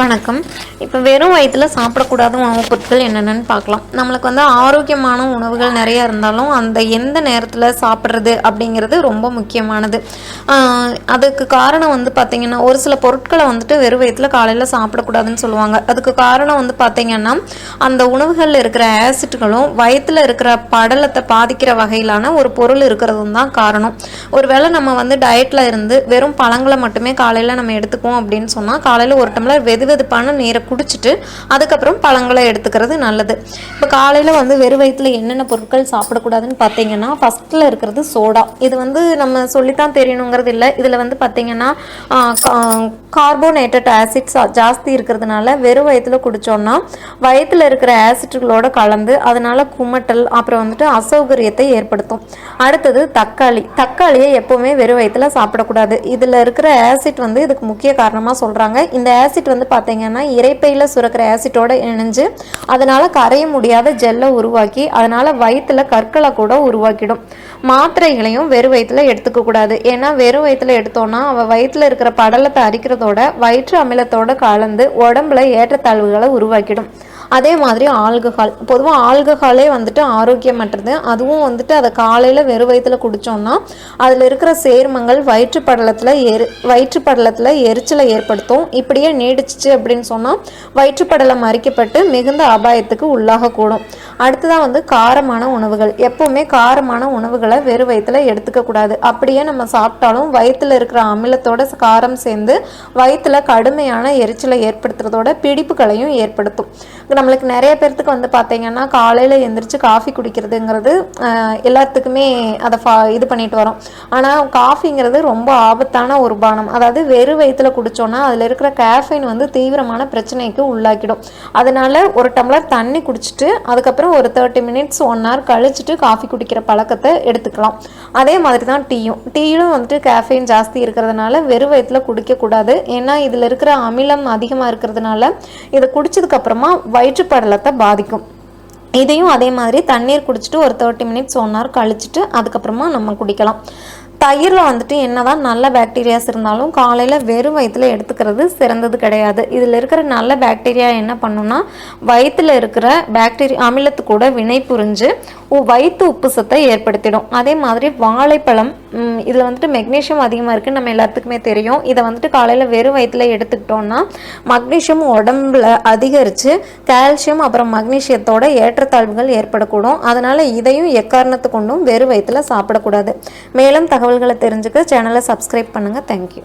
வணக்கம். இப்போ வெறும் வயிற்றில் சாப்பிடக்கூடாத உணவுப் பொருட்கள் என்னென்னு பார்க்கலாம். நம்மளுக்கு வந்து ஆரோக்கியமான உணவுகள் நிறையா இருந்தாலும் அந்த எந்த நேரத்தில் சாப்பிட்றது அப்படிங்கிறது ரொம்ப முக்கியமானது. அதுக்கு காரணம் வந்து பார்த்திங்கன்னா ஒரு சில பொருட்களை வந்துட்டு வெறும் வயிற்றில் காலையில் சாப்பிடக்கூடாதுன்னு சொல்லுவாங்க. அதுக்கு காரணம் வந்து பார்த்திங்கன்னா அந்த உணவுகளில் இருக்கிற ஆசிட்களும் வயிற்றில் இருக்கிற படலத்தை பாதிக்கிற வகையிலான ஒரு பொருள் இருக்கிறதும் தான் காரணம். ஒருவேளை நம்ம வந்து டயட்டில் இருந்து வெறும் பழங்களை மட்டுமே காலையில் நம்ம எடுத்துக்குவோம் அப்படின்னு சொன்னால் காலையில் ஒரு டம்ளர் வெது வெதுப்பான நீரை குடிச்சிட்டு அதுக்கப்புறம் பழங்களை எடுத்துக்கிறது நல்லது. இப்போ காலையில் வந்து வெறும் வயிற்றில் என்னென்ன பொருட்கள் சாப்பிடக்கூடாதுன்னு பார்த்தீங்கன்னா ஃபஸ்ட்டில் இருக்கிறது சோடா. இது வந்து நம்ம சொல்லித்தான் தெரியணுங்கிறது இல்லை. இதில் வந்து பார்த்தீங்கன்னா கார்போனேட்டட் ஆசிட்ஸ் ஜாஸ்தி இருக்கிறதுனால வெறும் வயிற்றில் குடித்தோம்னா வயிற்றில் இருக்கிற ஆசிட்களோட கலந்து அதனால குமட்டல் அப்புறம் வந்துட்டு அசௌகரியத்தை ஏற்படுத்தும். அடுத்தது தக்காளி. தக்காளியை எப்போவுமே வெறும் வயிற்றில் சாப்பிடக்கூடாது. இதில் இருக்கிற ஆசிட் வந்து இதுக்கு முக்கிய காரணமாக சொல்கிறாங்க இந்த ஆசிட் வந்து பார்த்தீங்கன்னா இறைப்பையில் சுரக்கிற ஆசிட்டோட இணைஞ்சு அதனால் கரைய முடியாத ஜெல்லை உருவாக்கி அதனால் வயிற்றில் கற்களை கூட உருவாக்கிடும். மாத்திரைகளையும் வெறும் வயிற்றுல எடுத்துக்கக்கூடாது ஏன்னா வெறும் வயிற்றுல எடுத்தோம்னா அவள் வயிற்றுல இருக்கிற படலத்தை அரிக்கிறதோட வயிற்று அமிலத்தோட கலந்து உடம்புல ஏற்றத்தாழ்வுகளை உருவாக்கிடும். அதே மாதிரி ஆல்கஹால். பொதுவாக ஆல்கஹாலே வந்துட்டு ஆரோக்கியமற்றது. அதுவும் வந்துட்டு அதை காலையில் வெறும் வயிற்றுல குடித்தோம்னா அதில் இருக்கிற சேர்மங்கள் வயிற்று படலத்தில் எரி வயிற்று படலத்தில் எரிச்சலை ஏற்படுத்தும். இப்படியே நீடிச்சிச்சு அப்படின்னு சொன்னால் வயிற்று படலம் அரிக்கப்பட்டு மிகுந்த அபாயத்துக்கு உள்ளாகக்கூடும். அடுத்ததாக வந்து காரமான உணவுகள். எப்போவுமே காரமான உணவுகளை வெறும் வயிற்றுல எடுத்துக்கக்கூடாது அப்படியே நம்ம சாப்பிட்டாலும் வயிற்றில் இருக்கிற அமிலத்தோட காரம் சேர்ந்து வயிற்றுல கடுமையான எரிச்சலை ஏற்படுத்துறதோட பிடிப்புகளையும் ஏற்படுத்தும். நம்மளுக்கு நிறைய பேர்த்துக்கு வந்து பார்த்தீங்கன்னா காலையில் எந்திரிச்சு காஃபி குடிக்கிறதுங்கிறது எல்லாத்துக்குமே அதை ஃபா இது பண்ணிட்டு வரோம். ஆனால் காஃபிங்கிறது ரொம்ப ஆபத்தான ஒரு பானம். அதாவது வெறும் வயிற்றுல குடித்தோன்னா அதில் இருக்கிற கேஃபைன் வந்து தீவிரமான பிரச்சனைக்கு உள்ளாக்கிடும். அதனால ஒரு டம்ளர் தண்ணி குடிச்சிட்டு அதுக்கப்புறம் ஒரு தேர்ட்டி மினிட்ஸ் ஒன் ஹவர் கழிச்சிட்டு காஃபி குடிக்கிற பழக்கத்தை எடுத்துக்கலாம். அதே மாதிரி தான் டீயும். டீயிலும் வந்துட்டு கேஃபைன் ஜாஸ்தி இருக்கிறதுனால வெறும் வயிற்றுல குடிக்கக்கூடாது. ஏன்னா இதில் இருக்கிற அமிலம் அதிகமாக இருக்கிறதுனால இதை குடிச்சதுக்கப்புறமா வயிற்றுப்படலத்தை பாதிக்கும். இதையும் அதே மாதிரி தண்ணீர் குடிச்சிட்டு ஒரு தேர்ட்டி மினிட்ஸ் ஒன் ஹவர் கழிச்சிட்டு அதுக்கப்புறமா நம்ம குடிக்கலாம். தயிரில் வந்துட்டு என்னதான் நல்ல பாக்டீரியாஸ் இருந்தாலும் காலையில் வெறும் வயிற்றுல எடுத்துக்கிறது சிறந்தது கிடையாது. இதில் இருக்கிற நல்ல பாக்டீரியா என்ன பண்ணுன்னா வயிற்றில் இருக்கிற பாக்டீரியா அமிலத்து கூட வினை புரிஞ்சு வயிற்று உப்பு சத்தை ஏற்படுத்திடும். அதே மாதிரி வாழைப்பழம் இதில் வந்துட்டு மெக்னீஷியம் அதிகமாக இருக்குதுன்னு நம்ம எல்லாத்துக்குமே தெரியும். இதை வந்துட்டு காலையில் வெறும் வயிற்றுல எடுத்துக்கிட்டோம்னா மக்னீஷியம் உடம்புல அதிகரித்து கால்சியம் அப்புறம் மக்னீஷியத்தோட ஏற்றத்தாழ்வுகள் ஏற்படக்கூடும். அதனால் இதையும் எக்காரணத்து கொண்டும் வெறும் வயிற்றுல சாப்பிடக்கூடாது. மேலும் தகவல்களை தெரிஞ்சுக்க சேனலை சப்ஸ்கிரைப் பண்ணுங்கள் தேங்க்யூ